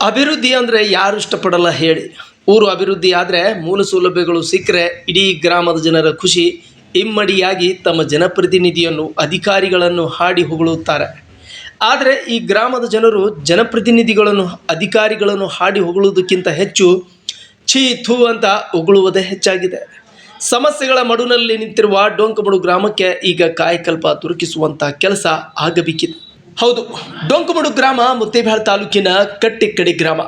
ಅಭಿವೃದ್ಧಿ ಅಂದರೆ ಯಾರು ಇಷ್ಟಪಡಲ್ಲ ಹೇಳಿ. ಊರು ಅಭಿವೃದ್ಧಿ ಆದರೆ ಮೂಲ ಸೌಲಭ್ಯಗಳು ಸಿಕ್ಕರೆ ಇಡೀ ಗ್ರಾಮದ ಜನರ ಖುಷಿ. ಇಮ್ಮಡಿಯಾಗಿ ತಮ್ಮ ಜನಪ್ರತಿನಿಧಿಯನ್ನು, ಅಧಿಕಾರಿಗಳನ್ನು ಹಾಡಿ ಹೊಗಳುತ್ತಾರೆ. ಆದರೆ ಈ ಗ್ರಾಮದ ಜನರು ಜನಪ್ರತಿನಿಧಿಗಳನ್ನು, ಅಧಿಕಾರಿಗಳನ್ನು ಹಾಡಿ ಹೊಗಳುವುದಕ್ಕಿಂತ ಹೆಚ್ಚು ಛೀ ಥೂ ಅಂತ ಹೊಗಳುವುದೇ ಹೆಚ್ಚಾಗಿದೆ. ಸಮಸ್ಯೆಗಳ ಮಡುನಲ್ಲಿ ನಿಂತಿರುವ ಡೊಂಕಮಡು ಗ್ರಾಮಕ್ಕೆ ಈಗ ಕಾಯಕಲ್ಪ ತುರುಕಿಸುವಂಥ ಕೆಲಸ ಆಗಬೇಕಿದೆ. ಹೌದು, ಡೊಂಕಮಡು ಗ್ರಾಮ ಮುತ್ತೇಬ್ಯಾಳ್ ತಾಲೂಕಿನ ಕಟ್ಟಿಕ್ಕಡಿ ಗ್ರಾಮ.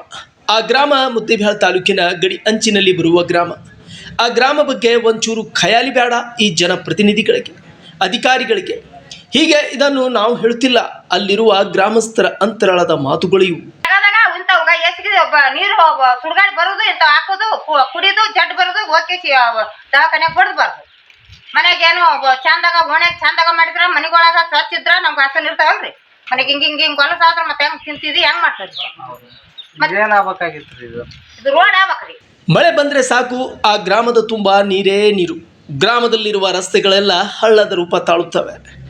ಆ ಗ್ರಾಮ ಮುತ್ತೇಬ್ಯಾಳ್ ತಾಲೂಕಿನ ಗಡಿ ಅಂಚಿನಲ್ಲಿ ಬರುವ ಗ್ರಾಮ. ಆ ಗ್ರಾಮ ಬಗ್ಗೆ ಒಂಚೂರು ಖಯಾಲಿ ಬೇಡ ಈ ಜನಪ್ರತಿನಿಧಿಗಳಿಗೆ, ಅಧಿಕಾರಿಗಳಿಗೆ. ಹೀಗೆ ಇದನ್ನು ನಾವು ಹೇಳುತ್ತಿಲ್ಲ ಅಲ್ಲಿರುವ ಗ್ರಾಮಸ್ಥರ ಅಂತರಾಳದ ಮಾತುಗಳು ಇವು. ಒಬ್ಬ ನೀರು ಸುಡ್ಗಾಡ್ ಬರೋದು, ಇಂಥ ಹಾಕೋದು ಕುಡಿದು, ಜಡ್ ಬರೋದು, ಓಕೆ ದವಾಖಾನ್ಯಾಗ ಬಡ್ದ್ಬಾರ್ದು ಮನೆಗೆ ಏನೋ ಒಬ್ಬ ಚಂದಾಗ ಓಣ್ಯಾಗ ಚಂದಾಗ ಮಾಡಿದ್ರ, ಮನೆಗೊಳಗ ಸ್ವಚ್ಛ ಇದ್ರ, ನಮ್ಗೆ ಆಸನ ಇರ್ತಾವಲ್ರಿ. ಮನೆಗೆ ಹಿಂಗೆ ಹಿಂಗೆ ಹಿಂಗ್ ಹೊಲಸ ಆದ್ರ ಮತ್ತೆ ಹೆಂಗ್ ತಿಂತಿದಿ ಹೆಂಗ್ ಇದು? ಇದು ರೋಡ್ ಆಗ್ಬೇಕ್ರಿ. ಮಳೆ ಬಂದರೆ ಸಾಕು ಆ ಗ್ರಾಮದ ತುಂಬ ನೀರೇ ನೀರು. ಗ್ರಾಮದಲ್ಲಿರುವ ರಸ್ತೆಗಳೆಲ್ಲ ಹಳ್ಳದ ರೂಪ ತಾಳುತ್ತವೆ.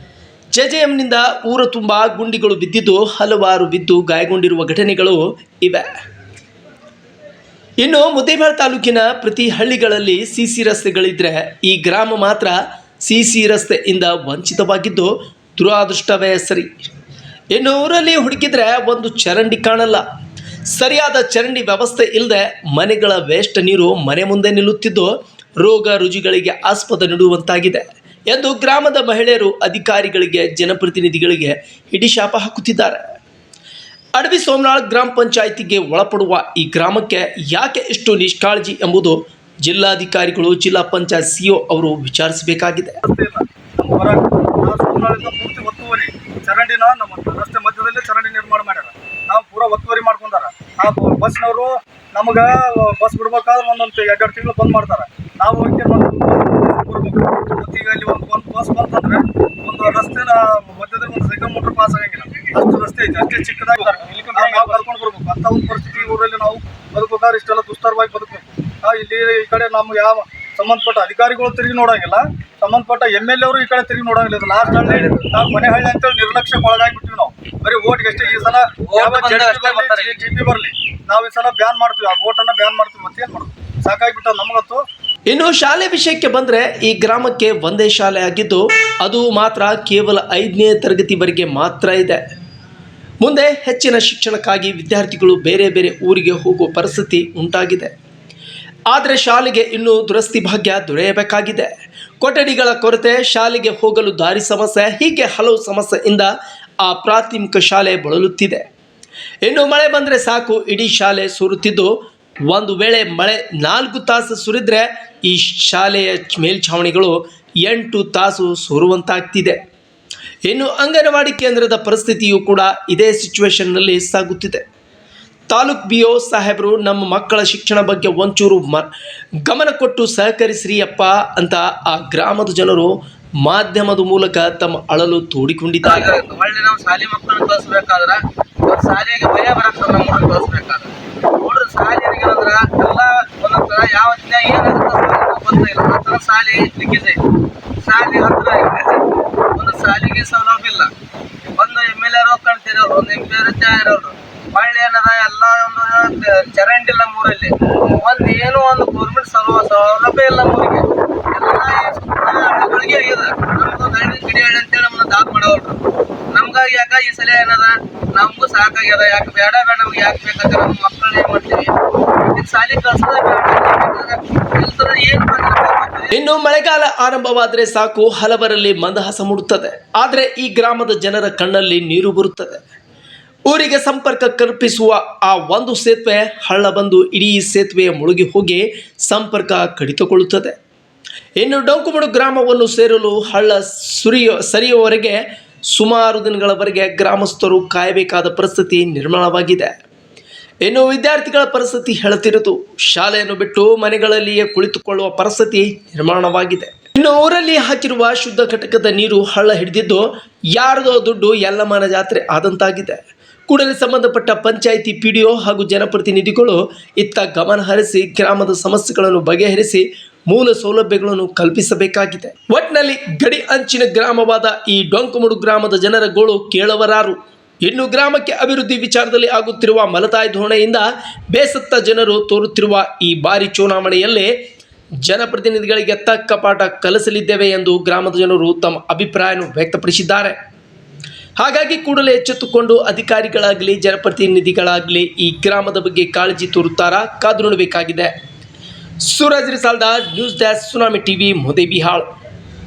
ಜೆ ಜೆ ಜೆಜೆಎಂನಿಂದ ಊರ ತುಂಬ ಗುಂಡಿಗಳು ಬಿದ್ದಿದ್ದು ಹಲವಾರು ಬಿದ್ದು ಗಾಯಗೊಂಡಿರುವ ಘಟನೆಗಳು ಇವೆ. ಇನ್ನು ಮುದ್ದೇಬಾಳ್ ತಾಲೂಕಿನ ಪ್ರತಿ ಹಳ್ಳಿಗಳಲ್ಲಿ ಸಿ ಸಿ ರಸ್ತೆಗಳಿದ್ರೆ ಈ ಗ್ರಾಮ ಮಾತ್ರ ಸಿ ಸಿ ರಸ್ತೆಯಿಂದ ವಂಚಿತವಾಗಿದ್ದು ದುರಾದೃಷ್ಟವೇ ಸರಿ. ಇನ್ನು ಊರಲ್ಲಿ ಹುಡುಕಿದ್ರೆ ಒಂದು ಚರಂಡಿ ಕಾಣಲ್ಲ. ಸರಿಯಾದ ಚರಂಡಿ ವ್ಯವಸ್ಥೆ ಇಲ್ಲದೆ ಮನೆಗಳ ವೇಸ್ಟ್ ನೀರು ಮನೆ ಮುಂದೆ ನಿಲ್ಲುತ್ತಿದ್ದು ರೋಗ ರುಜಿಗಳಿಗೆ ಆಸ್ಪದ ನೀಡುವಂತಾಗಿದೆ ಎಂದು ಗ್ರಾಮದ ಮಹಿಳೆಯರು ಅಧಿಕಾರಿಗಳಿಗೆ, ಜನಪ್ರತಿನಿಧಿಗಳಿಗೆ ಹಿಡಿಶಾಪ ಹಾಕುತ್ತಿದ್ದಾರೆ. ಅಡವಿ ಸೋಮನಾಳ್ ಗ್ರಾಮ ಪಂಚಾಯಿತಿಗೆ ಒಳಪಡುವ ಈ ಗ್ರಾಮಕ್ಕೆ ಯಾಕೆ ಇಷ್ಟು ನಿಷ್ಕಾಳಜಿ ಎಂಬುದು ಜಿಲ್ಲಾಧಿಕಾರಿಗಳು, ಜಿಲ್ಲಾ ಪಂಚಾಯತ್ ಸಿಒ ಅವರು ವಿಚಾರಿಸಬೇಕಾಗಿದೆ. ನಾವು ಪೂರ್ತಿ ಒತ್ತುವರಿ. ಚರಂಡಿನ ನಮ್ಮ ರಸ್ತೆ ಮಧ್ಯದಲ್ಲಿ ಚರಂಡಿ ನಿರ್ಮಾಣ ಮಾಡ್ಯಾರ. ನಾವು ಪೂರ ಒತ್ತುವರಿ ಮಾಡ್ಕೊಂಡಾರ. ಆ ಬಸ್ನವರು ನಮ್ಗೆ ಬಸ್ ಬಿಡ್ಬೇಕಾದ್ರೆ ಒಂದೊಂದು ಎರಡೆರಡು ತಿಂಗಳು ಬಂದ್ ಮಾಡ್ತಾರೆ. ನಾವು ಹೋಗಿ ಮತ್ತೆ ಈಗ ಇಲ್ಲಿ ಒಂದು ಒಂದು ಬಸ್ ಬಂತಂದ್ರೆ ಒಂದು ರಸ್ತೆನ ಮಧ್ಯದಲ್ಲಿ ಒಂದು ಸೈಕಲ್ ಮೋಟರ್ ಪಾಸ್ ಆಗಂಗಿಲ್ಲ. ಅಷ್ಟು ರಸ್ತೆ ಐತೆ. ಅಷ್ಟೇ ಚಿಕ್ಕದಾಗಿ ನಾವು ಕರ್ಕೊಂಡು ಬರ್ಬೇಕು. ಅಂತ ಒಂದು ಪರಿಸ್ಥಿತಿ ಊರಲ್ಲಿ ನಾವು ಬದುಕಬೇಕಾದ್ರೆ ಇಷ್ಟೆಲ್ಲ ದುಸ್ತರವಾಗಿ ಬದುಕಬೇಕು. ಇಲ್ಲಿ ಈ ಕಡೆ ನಮ್ಗೆ ಯಾವ ಸಂಬಂಧಪಟ್ಟ ಅಧಿಕಾರಿಗಳು ತಿರುಗಿ ನೋಡಂಗಿಲ್ಲ. ಸಂಬಂಧಪಟ್ಟ ಎಂ ಎಲ್ ಅವರು ಈ ಕಡೆ ತಿರುಗಿ ನೋಡಂಗಿಲ್ಲ ಇದು ಲಾಸ್ಟ್ ಹಳ್ಳಿ ನಾವು ಮನೆ ಹಳ್ಳಿ ಅಂತೇಳಿ ನಿರ್ಲಕ್ಷ್ಯ ಒಳಗಾಗ್ಬಿಟ್ಟಿವಿ ನಾವು. ಬರೀ ಓಟ್ಗೆ ಅಷ್ಟೇ. ಈ ಸಲ. ಜಿ ಪಿ ಬರಲಿ ನಾವು ಈ ಸಲ ಬ್ಯಾನ್ ಮಾಡ್ತೀವಿ. ಆ ಓಟನ್ನು ಬ್ಯಾನ್ ಮಾಡ್ತೀವಿ. ಮತ್ತೇನು ಮಾಡೋದು? ಸಾಕಾಗ್ಬಿಟ್ಟ ನಮಗಂತೂ. ಇನ್ನು ಶಾಲೆ ವಿಷಯಕ್ಕೆ ಬಂದರೆ ಈ ಗ್ರಾಮಕ್ಕೆ ಒಂದೇ ಶಾಲೆ ಆಗಿದ್ದು ಅದು ಮಾತ್ರ ಕೇವಲ ಐದನೇ ತರಗತಿವರೆಗೆ ಮಾತ್ರ ಇದೆ. ಮುಂದೆ ಹೆಚ್ಚಿನ ಶಿಕ್ಷಣಕ್ಕಾಗಿ ವಿದ್ಯಾರ್ಥಿಗಳು ಬೇರೆ ಬೇರೆ ಊರಿಗೆ ಹೋಗುವ ಪರಿಸ್ಥಿತಿ ಉಂಟಾಗಿದೆ. ಆದರೆ ಶಾಲೆಗೆ ಇನ್ನೂ ದುರಸ್ತಿ ಭಾಗ್ಯ ದೊರೆಯಬೇಕಾಗಿದೆ. ಕೊಠಡಿಗಳ ಕೊರತೆ, ಶಾಲೆಗೆ ಹೋಗಲು ದಾರಿ ಸಮಸ್ಯೆ, ಹೀಗೆ ಹಲವು ಸಮಸ್ಯೆಯಿಂದ ಆ ಪ್ರಾಥಮಿಕ ಶಾಲೆ ಬಳಲುತ್ತಿದೆ. ಇನ್ನು ಮಳೆ ಬಂದರೆ ಸಾಕು, ಇಡೀ ಶಾಲೆ ಸುರುತ್ತಿದ್ದು. ಒಂದು ವೇಳೆ ಮಳೆ ನಾಲ್ಕು ತಾಸು ಸುರಿದ್ರೆ ಈ ಶಾಲೆಯ ಮೇಲ್ಛಾವಣಿಗಳು ಎಂಟು ತಾಸು ಸುರುವಂತಾಗ್ತಿದೆ. ಇನ್ನು ಅಂಗನವಾಡಿ ಕೇಂದ್ರದ ಪರಿಸ್ಥಿತಿಯು ಕೂಡ ಇದೇ ಸಿಚುವೇಶನ್ನಲ್ಲಿ ಸಾಗುತ್ತಿದೆ. ತಾಲೂಕ್ ಬಿ ಓ ಸಾಹೇಬರು ನಮ್ಮ ಮಕ್ಕಳ ಶಿಕ್ಷಣ ಬಗ್ಗೆ ಒಂಚೂರು ಮ, ಗಮನ ಕೊಟ್ಟು ಸಹಕರಿಸ್ರಿ ಅಪ್ಪ ಅಂತ ಆ ಗ್ರಾಮದ ಜನರು ಮಾಧ್ಯಮದ ಮೂಲಕ ತಮ್ಮ ಅಳಲು ತೋಡಿಕೊಂಡಿದ್ದಾರೆ. ಒಳ್ಳೆ ನಾವು ಶಾಲೆ ಮಕ್ಕಳನ್ನ ಕಳಿಸ್ಬೇಕಾದ್ರ ಅವ್ರ ಶಾಲೆಗೆ ಭಯ ಬರಕ್ಕೆ ನಮ್ಮ ಹುಡುಗರು ಕಳಿಸ್ಬೇಕಾದ್ರೆ. ಶಾಲೆಗೆ ಅಂದ್ರ ಎಲ್ಲ ಒಂದೊಂದ್ ಯಾವ ದಿನ ಏನಾಗುತ್ತೆ ಶಾಲೆ ಐತಿ ಶಾಲೆ ಹತ್ರ ಒಂದು ಶಾಲೆಗೆ ಸೌಲಭ್ಯ ಇಲ್ಲ. ಒಂದು ಎಂ ಎಲ್ ಎ ಕಾಣ್ತಿರೋರು, ಒಂದು ಎಂ ಪಿ ಇರೋರು ಹೊಳ್ಳಿ ಏನದ, ಎಲ್ಲ ಒಂದು ಚರಂಡಿ ಇಲ್ಲ ಮೂರಲ್ಲಿ ಒಂದು ಏನೋ ಒಂದು ಗೌರ್ಮೆಂಟ್ ಸೌಲಭ್ಯ ಇಲ್ಲ ಮೂರಿಗೆ ಎಲ್ಲ ಆಗಿದೆ. ನಮ್ದು ಹಳ್ಳಿ ಗಿಡಿ ಹಳ್ಳಿ ಅಂತೇಳಿ ನಮ್ಮನ್ನ ಮಾಡವಲ್ರು ನಮ್ಗಾಗಿ ಯಾಕ ಈ ಸಲ ಏನದ? ನಮಗೂ ಸಾಕಾಗ್ಯದ. ಯಾಕೆ ಬೇಡ ಬೇಡ, ನಮ್ಗೆ ಯಾಕೆ ಬೇಕಂತ ನಮ್ಮ ಮಕ್ಕಳನ್ನ ಏನು ಮಾಡ್ತೀವಿ? ಈಗ ಶಾಲೆ ಕಳ್ಸೋದ ಬೇಡ. ಏನು ಇನ್ನು ಮಳೆಗಾಲ ಆರಂಭವಾದರೆ ಸಾಕು, ಹಲವರಲ್ಲಿ ಮಂದಹಾಸ ಮೂಡುತ್ತದೆ. ಆದರೆ ಈ ಗ್ರಾಮದ ಜನರ ಕಣ್ಣಲ್ಲಿ ನೀರು ಬರುತ್ತದೆ. ಊರಿಗೆ ಸಂಪರ್ಕ ಕಲ್ಪಿಸುವ ಆ ಒಂದು ಸೇತುವೆ ಹಳ್ಳ ಬಂದು ಇಡೀ ಸೇತುವೆ ಮುಳುಗಿ ಹೋಗಿ ಸಂಪರ್ಕ ಕಡಿತಗೊಳ್ಳುತ್ತದೆ. ಇನ್ನು ಡೊಂಕುಮಡು ಗ್ರಾಮವನ್ನು ಸೇರಲು ಹಳ್ಳ ಸುರಿಯೋ, ಸರಿಯುವವರೆಗೆ ಸುಮಾರು ದಿನಗಳವರೆಗೆ ಗ್ರಾಮಸ್ಥರು ಕಾಯಬೇಕಾದ ಪರಿಸ್ಥಿತಿ ನಿರ್ಮಾಣವಾಗಿದೆ. ಇನ್ನು ವಿದ್ಯಾರ್ಥಿಗಳ ಪರಿಸ್ಥಿತಿ ಹೇಳುತ್ತಿರುವುದು, ಶಾಲೆಯನ್ನು ಬಿಟ್ಟು ಮನೆಗಳಲ್ಲಿಯೇ ಕುಳಿತುಕೊಳ್ಳುವ ಪರಿಸ್ಥಿತಿ ನಿರ್ಮಾಣವಾಗಿದೆ. ಇನ್ನು ಊರಲ್ಲಿ ಹಾಕಿರುವ ಶುದ್ಧ ಘಟಕದ ನೀರು ಹಳ್ಳ ಹಿಡಿದಿದ್ದು, ಯಾರದೋ ದುಡ್ಡು ಯಲ್ಲಮ್ಮನ ಜಾತ್ರೆ ಆದಂತಾಗಿದೆ. ಕೂಡಲೇ ಸಂಬಂಧಪಟ್ಟ ಪಂಚಾಯಿತಿ ಪಿ ಡಿ ಒ ಹಾಗೂ ಜನಪ್ರತಿನಿಧಿಗಳು ಇತ್ತ ಗಮನ ಹರಿಸಿ ಗ್ರಾಮದ ಸಮಸ್ಯೆಗಳನ್ನು ಬಗೆಹರಿಸಿ ಮೂಲ ಸೌಲಭ್ಯಗಳನ್ನು ಕಲ್ಪಿಸಬೇಕಾಗಿದೆ. ಒಟ್ನಲ್ಲಿ ಗಡಿ ಅಂಚಿನ ಗ್ರಾಮವಾದ ಈ ಡೊಂಕಮುಡು ಗ್ರಾಮದ ಜನರ ಗೋಳು ಕೇಳವರಾರು. ಇನ್ನು ಗ್ರಾಮಕ್ಕೆ ಅಭಿವೃದ್ಧಿ ವಿಚಾರದಲ್ಲಿ ಆಗುತ್ತಿರುವ ಮಲತಾಯಿ ಧೋರಣೆಯಿಂದ ಬೇಸತ್ತ ಜನರು ತೋರುತ್ತಿರುವ ಈ ಬಾರಿ ಚುನಾವಣೆಯಲ್ಲಿ ಜನಪ್ರತಿನಿಧಿಗಳಿಗೆ ತಕ್ಕ ಪಾಠ ಕಲಿಸಲಿದ್ದೇವೆ ಎಂದು ಗ್ರಾಮದ ಜನರು ತಮ್ಮ ಅಭಿಪ್ರಾಯವನ್ನು ವ್ಯಕ್ತಪಡಿಸಿದ್ದಾರೆ. ಹಾಗಾಗಿ ಕೂಡಲೇ ಎಚ್ಚೆತ್ತುಕೊಂಡು ಅಧಿಕಾರಿಗಳಾಗಲಿ, ಜನಪ್ರತಿನಿಧಿಗಳಾಗಲಿ ಈ ಗ್ರಾಮದ ಬಗ್ಗೆ ಕಾಳಜಿ ತೋರುತ್ತಾರಾ? ಕಾದು ನೋಡಬೇಕಾಗಿದೆ. Suraj Risalda, news dash Tsunami TV Muddebihal